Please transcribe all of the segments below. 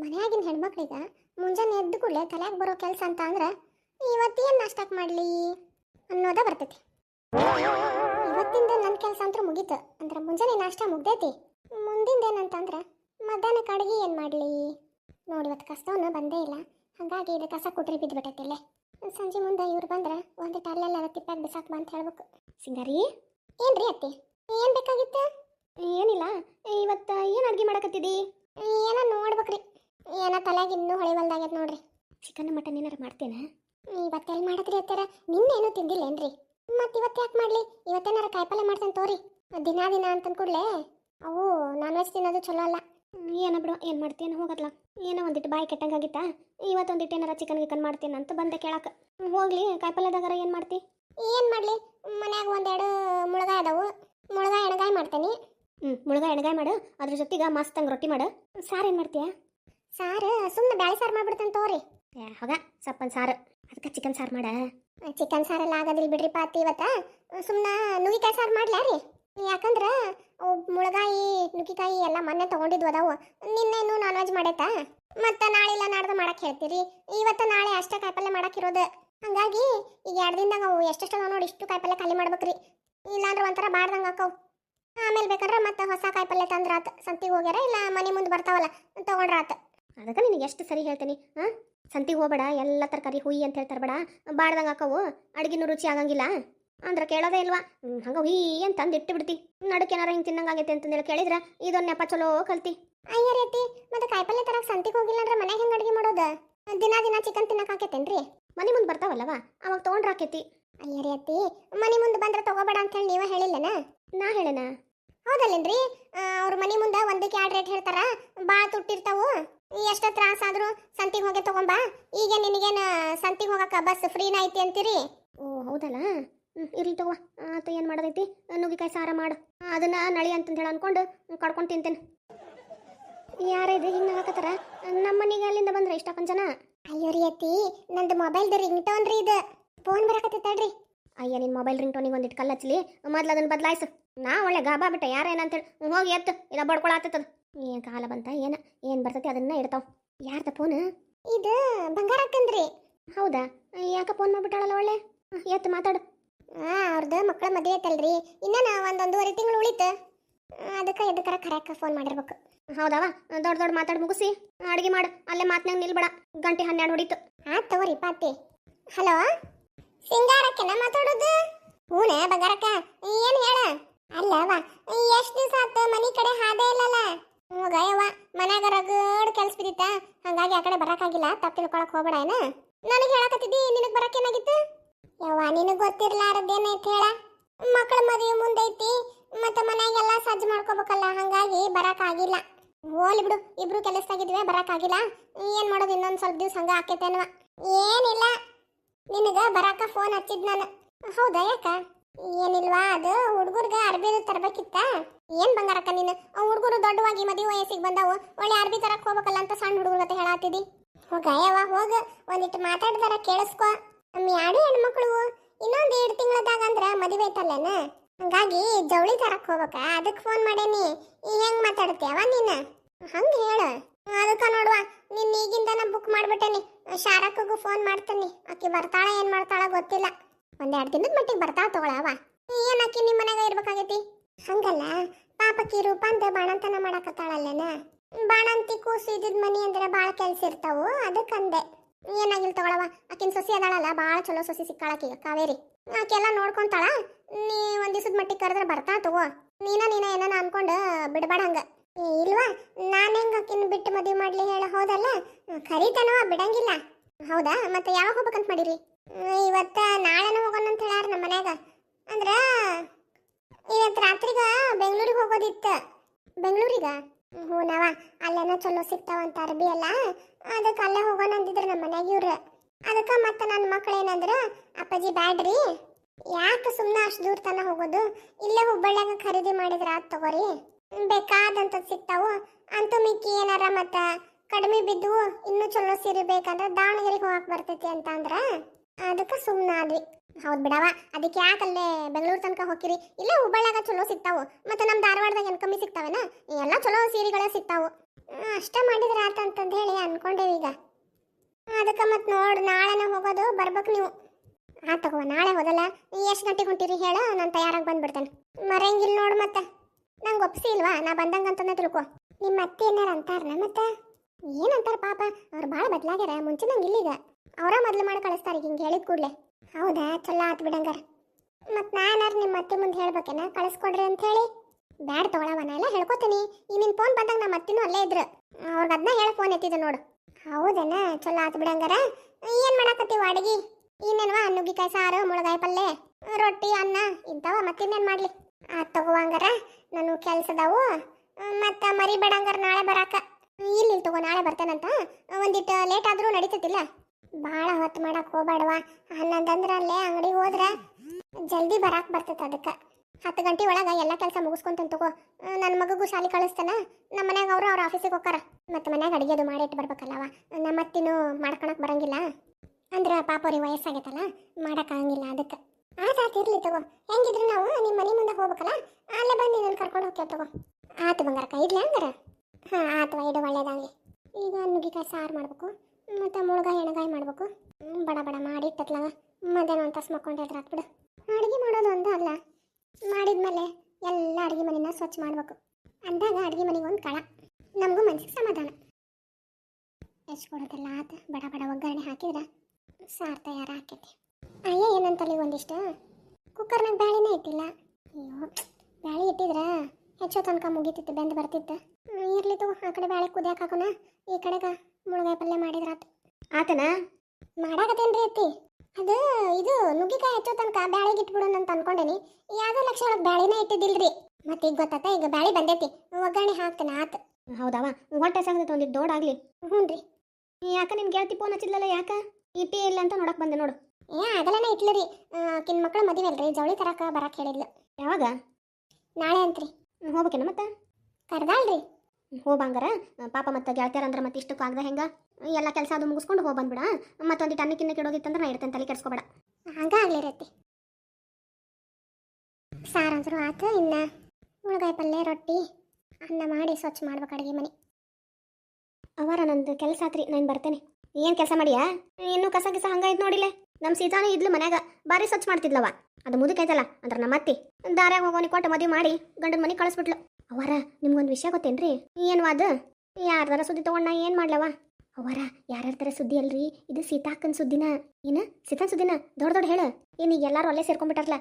ಮನ್ಯಾಗಿನ ಹೆಣ್ಮಕ್ಳಿಗ ಮುಂಜಾನೆ ಎದ್ದು ಕೂಡಲೇ ತಲೆಯಾಗ ಬರೋ ಕೆಲಸ ಅಂತ ಅಂದ್ರೆ ಇವತ್ತೇನು ನಾಷ್ಟಕ್ಕೆ ಮಾಡಲಿ ಅನ್ನೋದ ಬರ್ತೈತಿ. ಇವತ್ತಿಂದ ನನ್ನ ಕೆಲಸ ಅಂತೂ ಮುಗೀತು. ಅಂದ್ರೆ ಮುಂಜಾನೆ ನಾಷ್ಟ ಮುಗ್ದೈತಿ. ಮುಂದಿಂದ ಏನಂತಂದ್ರೆ ಮಧ್ಯಾಹ್ನಕ್ಕೆ ಅಡುಗೆ ಏನು ಮಾಡಲಿ? ನೋಡಿ ಇವತ್ತು ಕಸವನು ಬಂದೇ ಇಲ್ಲ. ಹಾಗಾಗಿ ಇದು ಕಸ ಕುಟ್ರಿ ಬಿದ್ದುಬಿಟ್ಟೈತಿಲ್ಲ ಸಂಜೆ ಮುಂದೆ ಇವ್ರು ಬಂದ್ರೆ ಒಂದು ಟಲ್ಲೆಲ್ಲ ತಿಪ್ಪಾಗಿ ಬಿಸಾಕ್ ಅಂತ ಹೇಳ್ಬೇಕು. ಸಿಂಗಾರಿ? ಏನ್ರಿ ಅತ್ತಿ? ಏನು ಬೇಕಾಗಿತ್ತು? ಏನಿಲ್ಲ. ಇವತ್ತು ಏನು ಅಡ್ಗೆ ಮಾಡಕತ್ತಿದಿ? ಏನೋ ನೋಡ್ಬೇಕ್ರಿ. ಏನೋ ತಲೆಗೆ ಇನ್ನೂ ಹೊಳಿವಲ್ದಾಗ್ಯದ ನೋಡ್ರಿ. ಚಿಕನ್ ಮಟನ್ ಏನಾರು ಮಾಡ್ತೇನೆ? ಇವತ್ತೆಲ್ಲಿ ಮಾಡತ್ರಿ ಅತ್ತಾರ? ನಿನ್ನೇನು ತಿಂದಿಲ್ಲೇನ್ರಿ? ಮತ್ತೆ ಇವತ್ತು ಯಾಕೆ ಮಾಡಲಿ? ಇವತ್ತೇನಾರ ಕಾಯಿಪಲ್ಲೆ ಮಾಡ್ತೇನೆ ತೋರಿ. ದಿನ ದಿನ ಅಂತ ಕೂಡಲೇ ಅವು ನಾನ್ ವೆಜ್ ತಿನ್ನೋದು ಚಲೋ ಅಲ್ಲ. ಏನ ಬಿಡು ಏನು ಮಾಡ್ತೇನೆ ಹೋಗತ್ಲ ಏನೋ ಒಂದಿಟ್ಟು ಬಾಯಿ ಕೆಟ್ಟಂಗಾಗಿತ್ತಾ ಇವತ್ತು ಒಂದಿಟ್ಟು ಏನಾರ ಚಿಕನ್ ಗಿಕನ್ ಮಾಡ್ತೇನೆ ಅಂತ ಬಂದೆ ಕೇಳಕ್ಕೆ ಹೋಗ್ಲಿ ಕಾಯಿಪಲ್ಲೆದಾಗಾರ ಏನು ಮಾಡ್ತಿ? ಏನು ಮಾಡಲಿ? ಮನ್ಯಾಗ ಒಂದೆರಡು ಮುಳಗಾಯಿ ಅದಾವು. ಮುಳಗಾಯಿ ಎಣಗಾಯಿ ಮಾಡ್ತೇನೆ. ಹ್ಞೂ ಮುಳಗಾಯಿ ಎಣಗಾಯಿ ಮಾಡು. ಅದ್ರ ಜೊತೆಗೆ ಮಸ್ತಂಗೆ ರೊಟ್ಟಿ ಮಾಡು. ಸಾರು ಏನು ಮಾಡ್ತೀಯ? ಸಾರು ಸುಮ್ಮನೆ ಬ್ಯಾಳಿ ಸಾರು ಮಾಡ್ಬಿಡ್ತೇನೆ ತೋರಿ. ಹೋಗ, ಸಪ್ಪನ್ ಸಾರು. ಅದಕ್ಕೆ ಚಿಕನ್ ಸಾರು ಮಾಡ. ಚಿಕನ್ ಸಾರೆಲ್ಲ ಆಗೋದಿಲ್ಲ ಬಿಡ್ರಿ ಪಾತಿ ಇವತ್ತ. ಸುಮ್ಮನೆ ನುಗ್ಗಿಕಾಯಿ ಸಾರು ಮಾಡ್ಲಾ ರೀ? ಯಾಕಂದ್ರೆ ಮುಳಗಾಯಿ, ನುಗ್ಗಿಕಾಯಿ ಎಲ್ಲ ಮೊನ್ನೆ ತೊಗೊಂಡಿದ್ವು ಅದಾವು. ನಿನ್ನೇನು ನಾನ್ ವೆಜ್ ಮಾಡೈತಾ. ಮತ್ತೆ ನಾಳೆ ಇಲ್ಲ ನಾಡ್ದು ಮಾಡಕ್ಕೆ ಹೇಳ್ತೀರಿ. ಇವತ್ತು ನಾಳೆ ಅಷ್ಟೇ ಕಾಯಿಪಲ್ಯ ಮಾಡಕ್ಕಿರೋದು ಹಂಗಾಗಿ ಈಗ ಎರಡು ದಿನದಾಗ ಅವು ಎಷ್ಟೆಷ್ಟು ನೋಡಿ, ಇಷ್ಟು ಕಾಯಿಪಲ್ಯ ಖಾಲಿ ಮಾಡ್ಬೇಕ್ರಿ. ಇಲ್ಲಾಂದ್ರೆ ಒಂಥರ ಬಾಡ್ದಂಗೆ ಹಾಕವು. ಆಮೇಲೆ ಬೇಕಂದ್ರೆ ಮತ್ತೆ ಹೊಸ ಕಾಯಿಪಲ್ಯ ತಂದ್ರಾತ. ಸಂತಿಗೆ ಹೋಗ್ಯಾರ, ಇಲ್ಲ ಮನೆ ಮುಂದೆ ಬರ್ತಾವಲ್ಲ, ತಗೊಂಡ್ರಾತ. ಅದಕ್ಕೆ ನಿನಗೆ ಎಷ್ಟು ಸರಿ ಹೇಳ್ತೀನಿ ಹಾಂ ಸಂತಿಗೆ ಹೋಗಬೇಡ ಎಲ್ಲ ತರಕಾರಿ ಹುಯಿ ಅಂತ ಹೇಳ್ತಾರೆ ಬೇಡ ಬಾಡ್ದಂಗೆ ಹಾಕವು ಅಡುಗೆನೂ ರುಚಿ ಆಗಂಗಿಲ್ಲ. ಅಂದ್ರೆ ಕೇಳೋದೇ ಇಲ್ವಾ? ಹಂಗೆ ಹುಯಿ ಅಂತ ಅಂದು ಇಟ್ಟು ಬಿಡ್ತಿ ನಡಕ್ಕೆ ಏನಾರ ಹಿಂಗೆ ತಿನ್ನಂಗಾಗೈತೆ ಅಂತಂದೇಳಿ ಕೇಳಿದ್ರೆ ಇದೊಂದು ನೆಪ ಚಲೋ ಕಲ್ತಿ. ಅಯ್ಯ ರೀತಿ ಮತ್ತೆ ಕಾಯಿಪಲ್ಲೆ ತರಕ್ಕೆ ಸಂತಿಗೆ ಹೋಗಿಲ್ಲ ಅಂದ್ರೆ ಮನೆಗೆ ಹೆಂಗೆ ಅಡುಗೆ ಮಾಡೋದು? ದಿನ ದಿನ ಚಿಕನ್ ತಿನ್ನಕ್ಕೆ ಹಾಕೈತೇನ್ರಿ ಮನೆ ಮುಂದೆ ಬರ್ತಾವಲ್ಲವ ಅವಾಗ ತೊಗೊಂಡ್ರೆ ಹಾಕೈತಿ ಅಯ್ಯ ರೀತಿ ಅತ್ತಿ ಮನೆ ಮುಂದೆ ಬಂದ್ರೆ ತಗೋಬೇಡ ಅಂತ ಹೇಳಿ ನೀವು ಹೇಳಿಲ್ಲನ? ನಾ ಹೇಳೇನ? ಹೌದಲ್ಲೇನ್ರಿ ಅವ್ರ ಮನೆ ಮುಂದೆ ಒಂದಕ್ಕೆ ಎರಡು ರೇಟ್ ಹೇಳ್ತಾರ ಭಾಳ ತುಟ್ಟಿರ್ತಾವು. ಎಷ್ಟ ತ್ರಾಸ ಆದ್ರೂ ಸಂತಿಗೆ ಹೋಗಿ ತಗೊಂಬಾ ಈಗ ನಿನಗೇನು ಸಂತಿಗೆ ಹೋಗಕ್ಕ ಬಸ್ ಫ್ರೀನ ಐತಿ ಅಂತೀರಿ? ಓ ಹೌದಲ್ಲ? ಹ್ಞೂ ಇರ್ಲಿ ತಗೋ. ಆತ ಏನು ಮಾಡೋದೈತಿ? ನುಗ್ಗಿಕಾಯಿ ಸಾರ ಮಾಡು. ಅದನ್ನ ನಳಿ ಅಂತಂದು ಹೇಳಿ ಅನ್ಕೊಂಡು ಕಡ್ಕೊಂಡು ತಿಂತೇನೆ. ಯಾರಿದು ಹಿಂಗೆ ಹಾಕತ್ತಾರ ನಮ್ಮ ಮನೆಗೆ ಅಲ್ಲಿಂದ ಬಂದ್ರೆ ಇಷ್ಟಪ್ಪನ್ ಜನ? ಅಯ್ಯೋ ರೀ ಅತ್ತಿ ನಂದು ಮೊಬೈಲ್ದು ರಿಂಗ್ ಟೋನ್ ರೀ ಇದು. ಫೋನ್ ಬರಕತ್ತೈತೆ ತಡ್ರಿ. ಅಯ್ಯ ನಿನ್ನ ಮೊಬೈಲ್ ರಿಂಗ್ ಟೋನಿಗೆ ಒಂದಿಟ್ಟು ಕಲ್ಲು ಹಚ್ಚಲಿ ಮೊದ್ಲು ಅದನ್ನ ಬದಲಾಯಿಸು. ನಾ ಒಳ್ಳೆ ಗಾಬಾ ಬಿಟ್ಟೆ ಯಾರೇನಂತೇಳಿ. ಹೋಗಿ ಎತ್ತು. ಇಲ್ಲ ಬಡ್ಕೊಳತ್ತದ ಏನು ಕಾಲ ಬಂತ ಏನ ಏನು ಬರ್ತೈತಿ ಅದನ್ನ ಇಡ್ತಾವ. ಯಾರ್ದ ಫೋನ್ ಇದು ಬಂಗಾರ ಅಕ್ಕಂದ್ರಿ ಹೌದಾ? ಯಾಕೆ ಫೋನ್ ಮಾಡ್ಬಿಟ್ಟಾಳಲ್ಲ ಒಳ್ಳೆ? ಎತ್ತು ಮಾತಾಡು. ಆ ಅವ್ರದ್ದು ಮಕ್ಕಳ ಮದುವೆ ಐತಲ್ರಿ. ಇನ್ನ ಒಂದು ಒಂದೂವರೆ ತಿಂಗಳು ಉಳಿತು. ಅದಕ್ಕೆ ಎದಕ್ಕರ ಕರೆಯಕ್ಕೆ ಫೋನ್ ಮಾಡಿರ್ಬೇಕು. ಹೌದವ? ದೊಡ್ಡ ದೊಡ್ಡ ಮಾತಾಡಿ ಮುಗಿಸಿ. ಅಡಿಗೆ ಮಾಡು. ಅಲ್ಲೇ ಮಾತ್ನಾಗ ನಿಲ್ಬೇಡ. ಗಂಟೆ ಹನ್ನೆರಡು ಹೊಡಿತು. ಆತ್ ತಗೋರಿ ಪಾತಿ. ಹಲೋ? ಸಿಂಗಾರಕ್ಕೆನ ಮಾತಾಡೋದು? ಹೂನೆ ಬಂಗಾರಕ್ಕ? ಏನು ಹೇಳ? ಅಲ್ಲವಾ ಎಷ್ಟು ದಿವಸ ಆತ? ಮನಿ ಕಡೆ ಹಾದೇ ಇಲ್ಲಲ್ಲ? ಹೋಗಯ್ಯವ ಮನ್ಯಾಗ ರಗಡ್ ಕೆಲ್ಸ ಬಿದ್ದಿತ್ತ? ಹಂಗಾಗಿ ಆ ಕಡೆ ಬರಕಾಗಿಲ್ಲ, ತಪ್ಪು ತಿಳ್ಕೊಳಕ್ ಹೋಗ್ಬೇಡ ಏನ? ನನಗೆ ಹೇಳಕತ್ತಿದ್ದಿ, ನಿನಗೆ ಬರಕ್ಕೇನಾಗಿತ್ತು ಯವ್ವ, ನಿನಗೆ ಗೊತ್ತಿರ್ಲಾರದೇನೈತೆ ಹೇಳ? ಮಕ್ಕಳ ಮದುವೆ ಮುಂದೈತಿ, ಮತ್ತೆ ಮನ್ಯಾಗೆಲ್ಲ ಸಜ್ಜು ಮಾಡ್ಕೋಬೇಕಲ್ಲ, ಹಂಗಾಗಿ ಬರಕ್ಕಾಗಿಲ್ಲ ಹೋಲಿ ಬಿಡು, ಇಬ್ರು ಕೆಲಸದಾಗಿದ್ವಿ ಬರಕ್ಕಾಗಿಲ್ಲ ಏನ್ ಮಾಡೋದು ಇನ್ನೊಂದು ಸ್ವಲ್ಪ ದಿವ್ಸ ಹಂಗ ಆಕೈತೇನವ? ಏನಿಲ್ಲ, ನಿನಗ ಬರಾಕ ಫೋನ್ ಹಚ್ಚಿದ್ ನಾನು. ಹೌದಾ ಯಾಕ? ಏನಿಲ್ವಾ ಅದು, ಹುಡುಗರ್ಗ ಅರ್ಬಿ ತರಬೇಕಿತ್ತ? ಏನ್ ಬಂಗಾರಕ್ಕ ನೀನು? ಆ ಹುಡುಗರು ದೊಡ್ಡವಾಗಿ ಮದುವೆ ವಯಸ್ಸಿಗೆ ಬಂದವು. ಒಳ್ಳೆ ಅರ್ಬಿ ತರಕ್ ಹೋಗ್ಬೇಕಲ್ಲ ಅಂತ ಸಣ್ಣ ಹುಡುಗರು ಮತ್ತೆ ಹೇಳತ್ತಿದಿ ಹೋಗ ಯವ್ವ, ಹೋಗ. ಒಂದಿಟ್ಟು ಮಾತಾಡ್ದಾರ ಕೇಳಿಸ್ಕೊ. ನಮ್ಮ ಯಾಡು ಹೆಣ್ಮಕ್ಳು. ಇನ್ನೊಂದು ಎರಡು ತಿಂಗಳದಾಗ ಅಂದ್ರ ಮದುವೆ ಐತಲ್ಲೇನ ಹಂಗಾಗಿ ಜವಳಿ ತರಕ್ ಹೋಗ್ಬೇಕ. ಅದಕ್ಕೆ ಫೋನ್ ಮಾಡೇನಿ. ಈ ಹೆಂಗ್ ಮಾತಾಡ್ತೀಯವ ನೀನು? ಹಂಗ ಹೇಳ. ಅದಕ್ಕ ನೋಡುವ ನಿನ್ನ ಈಗಿಂದನ ಬುಕ್ ಮಾಡ್ಬಿಟ್ಟೇನಿ. ಶಾರಕ್ಕಗೂ ಫೋನ್ ಮಾಡ್ತೇನಿ. ಆಕಿ ಬರ್ತಾಳ, ಏನ್ ಮಾಡ್ತಾಳ ಗೊತ್ತಿಲ್ಲ. ಒಂದೆರಡು ದಿನದ ಮಟ್ಟಿಗೆ ಬರ್ತಾಳ ತಗೊಳವ ಏನ್ ಆಕಿ ನಿಮ್ಮ ಮನ್ಯಾಗ ಇರ್ಬೇಕಾಗೈತಿ? ಹಂಗಲ್ಲ? ಪಾಪಕ್ಕಿ ರೂಪಾಂತ ಬಾಣಂತನ ಮಾಡಕತ್ತಾಳಲ್ಲೇನ? ಬಾಣಂತಿ ಕೂಸು ಇದ್ದಿದ್ ಮನಿ ಅಂದ್ರೆ ಬಾಳ ಕೆಲ್ಸ ಇರ್ತಾವು ಅದಕ್ಕಂದೆ ಏನಾಗಿಲ್ ತಗೊಳವ ಆಕಿನ ಸೊಸಿ ಅದಾಳಲ್ಲ, ಬಾಳ ಚಲೋ ಸೊಸಿ ಸಿಕ್ಕಾಳಕೀಗ ಕಾವೇರಿ. ಆಕೆಲ್ಲ ನೋಡ್ಕೊಂತಾಳ, ನೀ ಒಂದ್ ದಿವಸದ ಮಟ್ಟಿಗೆ ಕರೆದ್ರೆ ಬರ್ತಾ ತಗೋ. ನೀನ ನೀನ ಏನಾನ ಅನ್ಕೊಂಡು ಬಿಡಬೇಡ ಹಂಗ. ಇಲ್ವಾ? ನಾನು ಹೆಂಗ ಆಕಿನ ಬಿಟ್ಟು ಮದುವೆ ಮಾಡ್ಲಿ ಹೇಳ ಹೌದಲ್ಲ? ಕರಿತಾನವ ಬಿಡಂಗಿಲ್ಲ. ಹೌದಾ? ಮತ್ತೆ ಯಾವಾಗ ಹೋಗ್ಬೇಕಂತ ಮಾಡಿರಿ? ಇವತ್ತ ನಾಳೆನ ಹೋಗೋಣ ಅಂತ ಹೇಳ್ಯಾರ ನಮ್ಮ ಮನ್ಯಾಗ ಅಂದ್ರ ಇವತ್ತು ರಾತ್ರಿಗ ಬೆಂಗಳೂರಿಗೆ ಹೋಗೋದಿತ್ತ. ಬೆಂಗಳೂರಿಗ? ಹೂನವ ಅಲ್ಲೇನೋ ಚಲೋ ಸಿಗ್ತಾವಂತ ಅರ್ಬಿ ಅಲ್ಲ. ಅದಕ್ಕೆ ಅಲ್ಲೇ ಹೋಗೋಣ ಅಂದಿದ್ರು ನಮ್ಮ ಮನೆಯಾಗ ಇವ್ರು. ಅದಕ್ಕೆ ಮತ್ತೆ ನನ್ನ ಮಕ್ಳು ಏನಂದ್ರೆ, ಅಪ್ಪಾಜಿ ಬ್ಯಾಡ್ರಿ. ಯಾಕೆ ಸುಮ್ಮನೆ ಅಷ್ಟು ದೂರ ತನಕ ಹೋಗೋದು? ಇಲ್ಲೇ ಹುಬ್ಬಳ್ಳಿಯಾಗ ಖರೀದಿ ಮಾಡಿದ್ರೆ ಆತ್ ತಗೋರಿ. ಬೇಕಾದಂತ ಸಿಗ್ತಾವು. ಅಂತೂ ಮಿಕ್ಕಿ ಏನಾರ ಮತ್ತೆ ಕಡಿಮೆ ಬಿದ್ದು ಇನ್ನೂ ಚಲೋ ಸೀರೆ ಬೇಕಂದ್ರೆ ದಾವಣಗೆರೆಗೆ ಹೋಗಕ್ಕೆ ಬರ್ತೈತಿ ಅಂತ ಅಂದ್ರ, ಅದಕ್ಕೆ ಸುಮ್ಮನೆ ಆದ್ವಿ. ಹೌದ್ ಬಿಡವ. ಅದಕ್ಕೆ ಯಾಕೆ ಅಲ್ಲೇ ಬೆಂಗಳೂರು ತನಕ ಹೋಗಿರಿ ಇಲ್ಲೇ ಹುಬ್ಬಳ್ಳಾಗ ಚಲೋ ಸಿಗ್ತಾವು. ಮತ್ತೆ ನಮ್ಮ ಧಾರವಾಡದಾಗ ಏನು ಕಮ್ಮಿ ಸಿಗ್ತಾವೇನ? ಎಲ್ಲ ಚಲೋ ಸೀರೆಗಳೇ ಸಿಗ್ತಾವು. ಅಷ್ಟೇ ಮಾಡಿದ್ರೆ ಆತ ಅಂತಂದು ಹೇಳಿ ಮತ್ತೆ ನೋಡು, ನಾಳೆನೇ ಹೋಗೋದು, ಬರ್ಬೇಕು ನೀವು. ಆ ತಗೋ ನಾಳೆ ಹೋದಲ್ಲ. ಎಷ್ಟು ಗಂಟೆಗೆ ಹೊಂಟಿರಿ ಹೇಳು, ನಾನು ತಯಾರಾಗಿ ಬಂದ್ಬಿಡ್ತೇನೆ. ಮರೆಯಂಗಿಲ್ಲ ನೋಡು ಮತ್ತೆ. ನಂಗೆ ಒಪ್ಸಿ ಇಲ್ವಾ? ನಾ ಬಂದಂಗಂತನೇ ತಿಳ್ಕೊ. ನಿಮ್ಮ ಅತ್ತೆ ಏನಾರು ಅಂತಾರನ ಮತ್ತೆ? ಏನಂತಾರ ಪಾಪ? ಅವ್ರು ಭಾಳ ಬದಲಾಗ್ಯಾರ ಮುಂಚೆ ನಂಗೆ ಇಲ್ಲಿಗ. ಅವರ ಮೊದಲು ಮಾಡಿ ಕಳಿಸ್ತಾರೆ ಈಗ ಹಿಂಗೆ ಹೇಳಿದ ಕೂಡಲೇ. ಹೌದಾ? ಚಲೋ ಆತ್ ಬಿಡಂಗಾರ. ಮತ್ತು ನಾನಾರು ನಿಮ್ಮ ಅತ್ತೆ ಮುಂದೆ ಹೇಳ್ಬೇಕೇನ? ಕಳಿಸ್ಕೊಡ್ರಿ ಅಂತ ಹೇಳಿ ಬ್ಯಾಡ್ ತಗೊಳವ ನಾ ಎಲ್ಲ ಹೇಳ್ಕೊತೀನಿ. ಈ ನಿನ್ನ ಫೋನ್ ಬಂದಾಗ ನಮ್ಮ ಅತ್ತಿನೂ ಅಲ್ಲೇ ಇದ್ರು. ಅವ್ರಿಗೆ ಅದನ್ನ ಹೇಳಿ ಫೋನ್ ಎತ್ತಿದ ನೋಡು. ಹೌದೇನ? ಚಲೋ ಆತ್ ಬಿಡಂಗಾರ. ಏನು ಮಾಡಾಕತ್ತೀವ ಅಡಿಗೆ? ಇನ್ನೇನ್ವಾ ನುಗ್ಗಿಕಾಯಿ, ಸಾರು, ಮುಳಗಾಯಿ ಪಲ್ಲೆ? ರೊಟ್ಟಿ, ಅನ್ನ, ಇಂಥವ ಮತ್ತಿನ್ನೇನು ಮಾಡಲಿ? ಆತ್ ತಗೋವಂಗಾರ ನಾನು ಕೆಲ್ಸದವು ಮತ್ತು ಮರಿಬೇಡಂಗಾರ ನಾಳೆ ಬರಾಕ. ಇಲ್ಲಿ ತಗೋ, ನಾಳೆ ಬರ್ತೇನಂತ. ಒಂದಿಟ್ಟು ಲೇಟ್ ಆದರೂ ನಡೀತತಿಲ್ಲ. ಭಾಳ ಹೊತ್ತು ಮಾಡಕ್ಕೆ ಹೋಗ್ಬೇಡವಾ? ಹನ್ನೊಂದಂದ್ರೆ ಅಲ್ಲೇ ಅಂಗಡಿ ಹೋದ್ರೆ ಜಲ್ದಿ ಬರಾಕ್ ಬರ್ತೈತೆ ಅದಕ್ಕೆ. ಹತ್ತು ಗಂಟೆ ಒಳಗೆ ಎಲ್ಲ ಕೆಲಸ ಮುಗಿಸ್ಕೊಂತ ತಗೋ. ನನ್ನ ಮಗಗೂ ಶಾಲಿ ಕಳಿಸ್ತಾನ. ನಮ್ಮ ಮನ್ಯಾಗ ಅವರು ಅವ್ರ ಆಫೀಸಿಗೆ ಹೋಗಾರ ಮತ್ತು ಮನ್ಯಾಗ ಅಡಿಗೆದು ಮಾಡಿ ಇಟ್ಟು ಬರ್ಬೇಕಲ್ಲವ ನಮ್ಮ ಅತ್ತಿನೂ ಮಾಡ್ಕೊಳಕ್ ಬರಂಗಿಲ್ಲ. ಅಂದ್ರೆ ಪಾಪ ಅವ್ರಿಗೆ ವಯಸ್ಸಾಗೈತಲ್ಲ ಮಾಡೋಕ್ಕಾಗಂಗಿಲ್ಲ ಅದಕ್ಕೆ. ಆತ ಇರ್ಲಿ ತಗೋ. ಹೆಂಗಿದ್ರು ನಾವು ನಿಮ್ಮ ಮನೆ ಮುಂದೆ ಹೋಗ್ಬೇಕಲ್ಲ, ಅಲ್ಲೇ ಬಂದು ನಾನು ಕರ್ಕೊಂಡು ಹೋಗ್ತೇವೆ ತಗೋ. ಆತು ಬಂಗಾರಕ್ಕ, ಇಡ್ಲಿ ಹಂಗಾರ ಹಾಂ, ಆತು ಇಡು ಒಳ್ಳೇದಾಗಲಿ. ಈಗ ನುಗ್ಗಿಕಾಯಿ ಸಾರು ಮಾಡಬೇಕು. ಮತ್ತು ಮುಳುಗಾಯಿ ಎಣಗಾಯಿ ಮಾಡಬೇಕು. ಬಡ ಬಡ ಮಾಡಿ ಮಧ್ಯಾಹ್ನ ಒಂದು ತಾಸು ಮಕ್ಕೊಂಡಿದ್ರೆ ಹಾಕ್ಬಿಡು. ಅಡುಗೆ ಮಾಡೋದು ಒಂದು ಅಲ್ಲ. ಮಾಡಿದ್ಮೇಲೆ ಎಲ್ಲ ಅಡುಗೆ ಮನೆನ ಸ್ವಚ್ಛ ಮಾಡಬೇಕು. ಅಂದಾಗ ಅಡುಗೆ ಮನೆಗೆ ಒಂದು ಕಳ. ನಮಗೂ ಮನಸ್ಸಿಗೆ ಸಮಾಧಾನ. ಎಷ್ಟು ಕೊಡೋದೆಲ್ಲ ಆತ. ಬಡ ಬಡ ಒಗ್ಗರಣೆ ಹಾಕಿದ್ರೆ ಸಾರು ತಯಾರು ಹಾಕೈತಿ ಅಯ್ಯ, ಏನಂತಲ್ಲಿ ಒಂದಿಷ್ಟು? ಕುಕ್ಕರ್ನಾಗ ಬ್ಯಾಳಿನೇ ಇಟ್ಟಿಲ್ಲ. ಅಯ್ಯೋ, ಬ್ಯಾಳಿ ಇಟ್ಟಿದ್ರೆ ಹೆಚ್ಚೋ ತನಕ ಮುಗಿತಿತ್ತು, ಬೆಂದು ಬರ್ತಿತ್ತು. ಇರ್ಲಿ ತಗೋ, ಆ ಕಡೆ ಬ್ಯಾಳೆ ಕುದಿಯಾಕ ಹಾಕೋಣ. ಈ ಕಡೆಗ ಮುಳುಗಾಯಿ ಪಲ್ಯ ಮಾಡಿದ್ರಾತು. ಆತನ? ಮಾಡಾಕತ್ತೇನ್ರಿ ಅತ್ತಿ? ಅದು, ಇದು ನುಗ್ಗಿಕಾಯಿ ಹೆಚ್ಚೋ ತನಕ ಬ್ಯಾಳಿಗೆ ಇಟ್ಬಿಡೋಣ ಅಂತ ಅನ್ಕೊಂಡೇನಿ. ಯಾವುದೋ ಲಕ್ಷ ಒಳಗೆ ಬ್ಯಾಳಿನ ಇಟ್ಟಿದ್ದಿಲ್ರಿ. ಮತ್ತೆ ಈಗ ಗೊತ್ತಾತ ಈಗ ಬ್ಯಾಳಿ ಬಂದೈತಿ. ಒಗ್ಗರಣೆ ಹಾಕ್ತಾನೆ ಆತ. ಹೌದವ ಹೊಟ್ಟೆ ಸಾಗದೈತೆ ಒಂದಿಟ್ಟು ದೊಡ್ಡಾಗ್ಲಿ. ಹ್ಞೂ ರೀ ಯಾಕ ನಿನ್ ಗೆಳತಿ ಫೋನ್ ಹಚ್ಚಿದ್ಲಲ್ಲ ಯಾಕ? ಪಿ ಇಲ್ಲ ಅಂತ ನೋಡಕ್ ಬಂದೆ ನೋಡು. ಏ ಆಗಲನೇ ಇಟ್ಲ ರೀ ಕಿನ್ ಮಕ್ಳು ಮದುವೆ ಅಲ್ರಿ. ಜವಳಿ ತರಕ ಬರಕ್ ಹೇಳಿದ್ಲು. ಯಾವಾಗ? ನಾಳೆ ಅಂತ್ರಿ. ಹೋಗ್ಬೇಕೇನ ಮತ್ತೆ? ಕರ್ದಾಳ್ರಿ. ಹೋಗಂಗಾರ ಪಾಪ ಮತ್ತೆ ಗೆಳತಿಯರ ಅಂದ್ರೆ ಮತ್ತೆ ಇಷ್ಟಕ್ಕೂ ಆಗದ ಹೆಂಗ? ಎಲ್ಲ ಕೆಲಸ ಅದು ಮುಗಿಸ್ಕೊಂಡು ಹೋಗಿ ಬಂದ್ಬಿಡ. ಮತ್ತೊಂದಿಟ್ಟು ಅನ್ನಕ್ಕಿನ್ನ ಕೆಡೋದಿತ್ತಂದ್ರೆ ನಾ ಇರ್ತೇನೆ ತಲೆ ಕೆಡಿಸ್ಕೊಬೇಡ. ಹಂಗ ರೀ ಸಾರ್ ಸಾರಂದ್ರು ಆತ ಇನ್ನ. ಮುಳುಗಾಯಿ ಪಲ್ಯ ರೊಟ್ಟಿ ಅನ್ನ ಮಾಡಿ ಸ್ವಚ್ಛ ಮಾಡ್ಬೇಕು ಅಡುಗೆ ಮನೆ. ಅವರ ನಂದು ಕೆಲಸ ಆತ್ರಿ ನಾನು ಬರ್ತೇನೆ. ಏನು ಕೆಲಸ ಮಾಡಿಯಾ? ಇನ್ನೂ ಕಸ ಕಸ ಹಂಗಾಯ್ತು ನೋಡಿಲ್ಲ ನಮ್ಮ ಸೀತಾನು ಇದ್ಲು ಮನ್ಯಾಗ ಬಾರಿ ಸ್ವಚ್ಛ ಮಾಡ್ತಿದ್ಲವ. ಅದು ಮುದುಕೈತಲ್ಲ ಅಂದ್ರೆ ನಮ್ಮ ಅತ್ತಿ ದಾರ್ಯಾಗ ಹೋಗೋನಿ ಕೊಟ್ಟು ಮದುವೆ ಮಾಡಿ ಗಂಡನ ಮನೆ ಕಳಿಸ್ಬಿಟ್ಲು. ಅವರ, ನಿಮ್ಗೊಂದು ವಿಷಯ ಗೊತ್ತೇನ್ರಿ? ಏನು ಅದು ಯಾರ್ದಾರ ಸುದ್ದಿ ತಗೊಂಡ ನಾ ಏನು ಮಾಡ್ಲವ? ಅವರ ಯಾರ್ಯಾರ ಥರ ಸುದ್ದಿ ಅಲ್ರಿ? ಇದು ಸೀತಾಕ್ಕನ ಸುದ್ದಿನ. ಏನ? ಸೀತಾನ್ ಸುದ್ದಿನ? ದೊಡ್ಡ ದೊಡ್ಡ ಹೇಳು. ಏನು ಈಗ ಎಲ್ಲರೂ ಅಲ್ಲೇ ಸೇರ್ಕೊಂಡ್ಬಿಟ್ಟಾರಲ್ಲ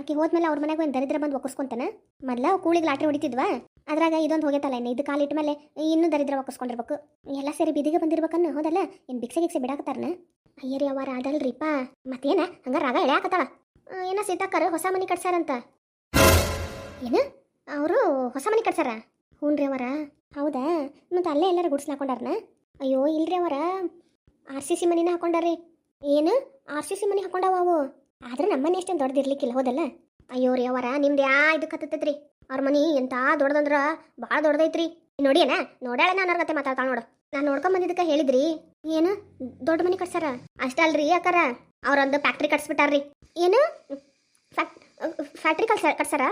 ಆಕೆ ಹೋದ್ಮೇಲೆ ಅವ್ರ ಮನೆಗೆ ಒಂದು ದರಿದ್ರ ಬಂದು ಒಕ್ಕರ್ಸ್ಕೊಂತಾನ ಮೊದ್ಲ ಕೂಳಿಗೆ ಲಾಟ್ರಿ ಹೊಡಿತಿದ್ವಾ? ಅದ್ರಾಗ ಇದೊಂದು ಹೋಗೈತಲ್ಲ ಇನ್ನು ಇದು ಕಾಲಿಟ್ಟ ಮೇಲೆ ಇನ್ನೂ ದರಿದ್ರ ಒಕ್ಕಸ್ಕೊಂಡಿರ್ಬೇಕು ಎಲ್ಲ ಸೇರಿ ಬಿದಿಗೆ ಬಂದಿರ್ಬೇಕನ್ನ, ಹೋದಲ್ಲ? ಏನು ಭಿಕ್ಷೆ ಗಿಕ್ಸೆ ಬಿಡಾಕತ್ತಾರನ? ಅಯ್ಯರಿ ಅವರ ಅದಲ್ರಿಪ್ಪ ಮತ್ತೇನ? ಹಂಗ ರಾಗ ಎಳ್ಯಾಕತ್ತಾಳ. ಏನ ಸೀತಾಕರ್ ಹೊಸ ಮನಿ ಕಟ್ಸಾರಂತ ಏನ? ಅವರು ಹೊಸ ಮನೆ ಕಟ್ಸಾರ? ಹ್ಞೂ ರೀ ಅವರ. ಹೌದಾ? ಮತ್ತೆ ಅಲ್ಲೇ ಎಲ್ಲರೂ ಗುಡ್ಸ್ಲ ಹಾಕೊಂಡಾರನ? ಅಯ್ಯೋ, ಇಲ್ರಿ ಅವರ. ಆರ್ ಸಿ ಸಿ ಮನಿನ ಹಾಕೊಂಡಾರ್ರಿ. ಏನು? ಆರ್ ಸಿ ಸಿ ಮನಿ ಹಾಕೊಂಡಾವ ಅವು. ಆದ್ರೆ ನಮ್ಮ ಮನೆ ಅಷ್ಟೇನು ದೊಡ್ಡದಿರ್ಲಿಕ್ಕಿಲ್ಲ ಹೌದಲ್ಲ? ಅಯ್ಯೋ ರೀ ಅವರ, ನಿಮ್ದು ಯಾ ಇದಕ್ಕೆ ಹತ್ತೈತ್ರಿ ಅವ್ರ ಮನೆ ಎಂಥ ದೊಡ್ಡದಂದ್ರ ಭಾಳ ದೊಡ್ಡದೈತ್ರಿ. ಅಣ್ಣ ನೋಡ್ಯಾಳ ನಾನು ಅವ್ರ ಕತೆ ಮಾತಾಡ್ತಾಳ ನೋಡು. ನಾನು ನೋಡ್ಕೊಂಡ್ ಬಂದಿದ್ದಕ್ಕೆ ಹೇಳಿದ್ರಿ. ಏನು? ದೊಡ್ಡ ಮನೆ ಕಟ್ಸಾರ? ಅಷ್ಟೇ ಅಲ್ರಿ ಯಾಕಾರ ಅವ್ರೊಂದು ಫ್ಯಾಕ್ಟ್ರಿ ಕಟ್ಸ್ಬಿಟ್ಟಾರ್ರಿ. ಏನು? ಫ್ಯಾಕ್ಟ್ರಿ ಕಟ್ಸ ಕಟ್ಸಾರ?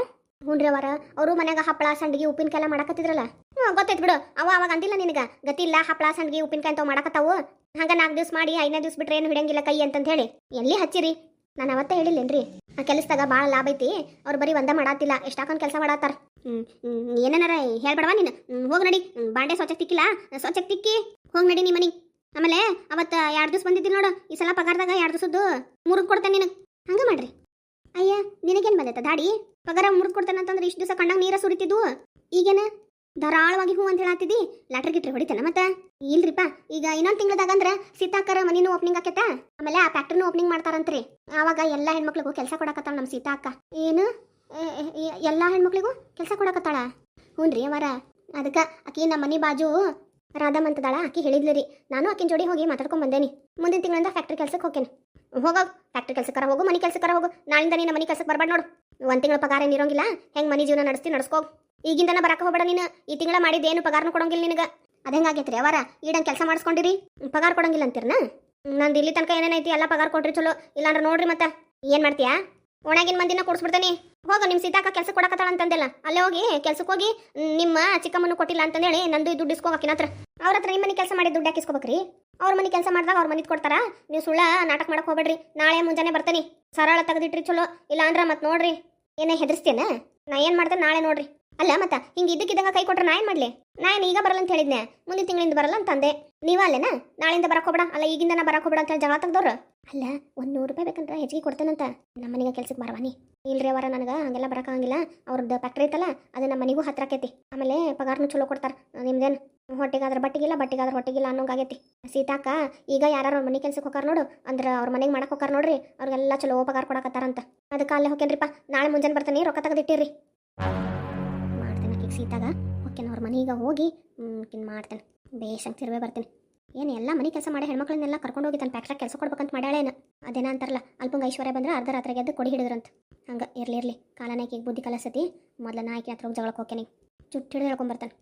ಹ್ಞೂನ್ರಿ ಅವರ ಅವರು ಮನ್ಯಾಗ ಹಪ್ಪಳ ಸಂಡಿಗೆ ಉಪ್ಪಿನಕಾಯಿ ಎಲ್ಲ ಮಾಡಕತ್ತಿದ್ರಲ್ಲ. ಹ್ಞೂ, ಗೊತ್ತೈತ್ ಬಿಡು. ಅವ ಅವಾಗ ಅಂದಿಲ್ಲ ನಿನಗ. ಗತಿ ಇಲ್ಲ ಹಪ್ಪಳ ಸಂಡಿಗೆ, ಉಪ್ಪಿನಕಾಯಿ ಅಂತ ಮಾಡಕತ್ತಾವು. ಹಂಗೆ ನಾಲ್ಕು ದಿವ್ಸ ಮಾಡಿ ಐದನೇ ದಿವ್ಸ ಬಿಟ್ರೆ ಏನು ಹಿಡಿಯಂಗಿಲ್ಲ ಕೈ ಅಂತಂತ ಹೇಳಿ. ಎಲ್ಲಿ ಹಚ್ಚಿರಿ? ನಾನು ಅವತ್ತೇ ಹೇಳಿಲ್ಲೇನ್ರಿ. ಆ ಕೆಲಸದಾಗ ಭಾಳ ಲಾಭ ಐತಿ. ಅವ್ರು ಬರೀ ಒಂದೇ ಮಾಡಾತಿಲ್ಲ. ಎಷ್ಟಾಕೊಂಡು ಕೆಲಸ ಮಾಡತ್ತಾರ ಹ್ಞೂ ಏನೇನಾರ ಹೇಳ್ಬೇಡವಾ ನೀನು? ಹೋಗಿ ನಡಿ. ಬಾಂಡೆ ಸ್ವಚ್ಛಕ್ಕೆ ತಿಕ್ಕಿಲ್ಲ? ಸ್ವಚ್ಛಕ್ಕೆ ತಿಕ್ಕಿ. ಹೋಗಿ ನಡಿ ನೀ ಮನೆ ಆಮೇಲೆ ಅವತ್ತು ಎರಡು ದಿವ್ಸ ಬಂದಿದ್ದಿಲ್ಲ ನೋಡು. ಈ ಸಲ ಪಗಾರದಾಗ ಎರಡು ದಿವಸದ್ದು ಮೂರು ಕೊಡ್ತೇನೆ ನಿನಗೆ ಹಂಗೆ ಮಾಡ್ರಿ. ಅಯ್ಯ, ನಿನಗೇನು ಬಂದೈತ ದಾಡಿ? ಪಗಾರ ಮುರುಗ್ ಕೊಡ್ತೇನೆ ಅಂತಂದ್ರೆ ಇಷ್ಟು ದಿವಸ ಕಣ್ಣಾಗ ನೀರ ಸುರಿತಿದ್ವು. ಈಗೇನ? ಧಾರಾಳವಾಗಿ ಹೂ ಅಂತ ಹೇಳತ್ತಿದ್ದಿ ಲಾಟ್ರಿ ಗಿಟ್ರಿ ಹೊಡಿತೇನೆ ಮತ್ತೆ? ಇಲ್ರಿಪ್ಪ, ಈಗ ಇನ್ನೊಂದು ತಿಂಗಳದಾಗ ಅಂದ್ರೆ ಸೀತಾಕರ ಮನಿನೂ ಓಪನಿಂಗ್ ಆಕೈತ? ಆಮೇಲೆ ಆ ಫ್ಯಾಕ್ಟ್ರಿನೂ ಓಪನಿಂಗ್ ಮಾಡ್ತಾರಂತ್ರಿ. ಆವಾಗ ಎಲ್ಲ ಹೆಣ್ಮಕ್ಳಿಗೂ ಕೆಲಸ ಕೊಡಕತ್ತಾಳ ನಮ್ಮ ಸೀತಾ ಅಕ್ಕ ಏನು ಎಲ್ಲಾ ಹೆಣ್ಮಕ್ಳಿಗೂ ಕೆಲಸ ಕೊಡಕತ್ತಾಳ? ಹ್ಞೂನ್ರಿ ಅವರ. ಅದಕ್ಕೆ ಆಕಿ ನಮ್ಮ ಮನೆ ಬಾಜು ರಾಧಮ್ ಅಂತದಾಳ, ಆಕಿ ಹೇಳಿದ್ಲು ರೀ. ನಾನು ಆಕಿನ ಜೋಡಿ ಹೋಗಿ ಮಾತಾಡ್ಕೊಂಡ್ ಬಂದೇನಿ. ಮುಂದಿನ ತಿಂಗಳಿಂದ ಫ್ಯಾಕ್ಟ್ರಿ ಕೆಲ್ಸಕ್ಕೆ ಹೋಗ್ತೇನೆ. ಹೋಗೋ ಫ್ಯಾಕ್ಟ್ರಿ ಕೆಲ್ಸಕ್ಕಾರ ಹೋಗು, ಮನೆ ಕೆಲ್ಸಕ್ಕಾರ ಹೋಗು. ನಾಳಿಂದ ನೀನು ಮನೆ ಕೆಲ್ಸಕ್ಕೆ ಬರಬಾರ್ದು ನೋಡು. ಒಂದು ತಿಂಗಳ ಪಗಾರ ಏನು ಇರೋಂಗಿಲ್ಲ. ಹೆಂಗೆ ಮನೆ ಜೀವನ ನಡೆಸ್ತಿ ನಡ್ಸ್ಕೋ. ಈಗಿಂದನ ಬರಕ್ಕೆ ಹೋಗಬೇಡ ನೀನು. ಈ ತಿಂಗಳ ಮಾಡಿದ್ದೇನು ಪಗಾರನು ಕೊಡೋಂಗಿಲ್ಲ ನಿನಗೆ. ಅದು ಹೆಂಗಾಗೈತ್ರಿ ಅವರ ಈಡಂಗೆ ಕೆಲಸ ಮಾಡಿಸ್ಕೊಂಡಿರಿ. ಪಗಾರ ಕೊಡೋಂಗಿಲ್ಲ ಅಂತೀರನ? ನಂದು ಇಲ್ಲಿ ತನಕ ಏನೇನೈತಿ ಎಲ್ಲ ಪಗಾರ ಕೊಟ್ರಿ ಚಲೋ. ಇಲ್ಲಾಂದ್ರೆ ನೋಡ್ರಿ ಮತ್ತೆ. ಏನು ಮಾಡ್ತೀಯಾ? ಒಣಗಿನ ಮಂದಿನ ಕೊಡಿಸ್ಬಿಡ್ತೇನೆ. ಹೋಗ ನಿಮ್ಮ ಸೀತಾಕ ಕೆಲಸ ಕೊಡಕತ್ತಾಳ ಅಂತಂದಿಲ್ಲ. ಅಲ್ಲೇ ಹೋಗಿ ಕೆಲ್ಸಕ್ಕೆ ಹೋಗಿ, ನಿಮ್ಮ ಚಿಕ್ಕಮ್ಮನು ಕೊಟ್ಟಿಲ್ಲ ಅಂತಂದೇಳಿ ನಂದು ದುಡ್ಡು ಇಸ್ಕೋಕಿನ ಹತ್ರ. ಅವ್ರ ಹತ್ರ ನಿಮ್ಮ ಮನೆ ಕೆಲಸ ಮಾಡಿ ದುಡ್ಡು ಹಾಕಿಸ್ಕೋಬೇಕ್ರಿ ಅವ್ರ ಮನೆ ಕೆಲಸ ಮಾಡಿದಾಗ ಅವ್ರ ಮನೆ ಕೊಡ್ತಾರ? ನೀವು ಸುಳ್ಳ ನಾಟಕ ಮಾಡಕ್ ಹೋಗ್ಬೇಡ್ರಿ. ನಾಳೆ ಮುಂಜಾನೆ ಬರ್ತೇನೆ. ಸರಳ ತೆಗೆದಿಟ್ರಿ ಚಲೋ. ಇಲ್ಲ ಅಂದ್ರ ಮತ್ತೆ ನೋಡ್ರಿ. ಏನೇ ಹೆದರ್ಸ್ತೇನೆ ನಾ ಏನು ಮಾಡ್ತೇನೆ ನಾಳೆ ನೋಡ್ರಿ. ಅಲ್ಲ ಮತ್ತ, ಹಿಂಗೆ ಇದ್ದಕ್ಕಿದ್ದಂಗ ಕೈ ಕೊಟ್ರೆ ನಾ ಏನು ಮಾಡಲಿ? ನಾ ಏನು ಈಗ ಬರಲ್ಲ ಅಂತ ಹೇಳಿದ್ನೆ. ಮುಂದಿನ ತಿಂಗಳಿಂದ ಬರಲ್ಲ ಅಂತಂದೆ ನೀವ ಅಲ್ಲೇನ? ನಾಳೆಯಿಂದ ಬರಕ್ ಹೋಗ್ಬೇಡ. ಅಲ್ಲ, ಈಗಿಂದ ನಾ ಬರಕ್ ಹೋಗ್ಬೇಡ ಅಂತ ಹೇಳಿ ಜಗಳ ತೆಗ್ದವ್ರು? ಅಲ್ಲ, ಒಂದು ನೂರು ರೂಪಾಯಿ ಬೇಕಂತ ಹೆಚ್ಚಿಗೆ ಕೊಡ್ತೇನಂತ. ನಮ್ಮ ಮನೆಗೆ ಕೆಲ್ಸಕ್ಕೆ ಬರವಾನಿ ಇಲ್ರಿ ಅವರ ನನಗೆ ಹಂಗೆಲ್ಲ ಬರೋಕ್ಕಾಗಿಲ್ಲ ಅವ್ರದ್ದು ಫ್ಯಾಕ್ಟ್ರಿ ಐತಲ್ಲ, ಅದು ನಮ್ಮ ಮನೆಗೂ ಹತ್ರ ಆಕೈತಿ. ಆಮೇಲೆ ಪಗಾರನು ಚಲೋ ಕೊಡ್ತಾರೆ, ನಿಮ್ದೇನು? ಹೊಟ್ಟೆಗಾದ್ರೆ ಬಟ್ಟಿಗಿಲ್ಲ ಬಟ್ಟಿಗಾದ್ರೆ ಹೊಟ್ಟೆಗಿಲ್ಲ ಅನ್ನೋಂಗಾಗೈತಿ ಸೀತಾಕ ಈಗ ಯಾರು ಮನೆ ಕೆಲ್ಸಕ್ಕೆ ಹೋಗಾರ ನೋಡು. ಅಂದ್ರೆ ಅವ್ರ ಮನೆಗೆ ಮಾಡಕ್ಕೆ ಹೋಗಾರ ನೋಡ್ರಿ. ಅವ್ರಿಗೆಲ್ಲ ಚಲೋ ಪಗಾರ ಕೊಡಕತ್ತಾರಂತ. ಅದಕ್ಕೆ ಅಲ್ಲೇ ಹೋಗ್ಯನ್ರಿಪ್ಪ ನಾಳೆ ಮುಂಜಾನೆ ಬರ್ತಾನೆ, ರೊಕ್ಕ ತೆಗೆದಿಟ್ಟಿರಿ. ಆಕಿಗೆ ಸೀತಾಗ ಓಕೆನ ಅವ್ರ ಮನೆಗೆ ಹೋಗಿ ಮಾಡ್ತೇನೆ. ಬೇಷಂಗ್ ತಿರುವೆ ಬರ್ತೀನಿ. ಏನು ಎಲ್ಲ ಮನೆ ಕೆಲಸ ಮಾಡಿ ಹೆಣ್ಮಕ್ಳನ್ನೆಲ್ಲ ಕರ್ಕೊಂಡು ಹೋಗಿ ತನ್ನ ಪ್ಯಾಕ್ಟ್ರಾಗ ಕೆಲಸ ಕೊಡ್ಬೇಕಂತ ಮಾಡ್ಯಾಳೇನು ಅದೇನ ಅಂತಾರಲ್ಲ, ಅಲ್ಪಂಗ ಐಶ್ವರ್ಯ ಬಂದ್ರೆ ಅರ್ಧ ರಾತ್ರಿ ಗೆದ್ದು ಕೊಡಿ ಹಿಡಿದ್ರಂತ. ಹಂಗೆ ಇರಲಿ, ಇರ್ಲಿ. ಕಾಲ ನಾಯ್ಕಿಗೆ ಬುದ್ಧಿ ಕಲಸತಿ. ಮೊದಲ ನಾಯ್ಕಿ ಹತ್ರ ಹೋಗಿ ಜಗಳಕ್ಕೆ ಹೋಗ್ಯಾನಿ ಚುಟ್ಟಿ ಹಿಡಿದು ಹೇಳ್ಕೊಂಬರ್ತಾನೆ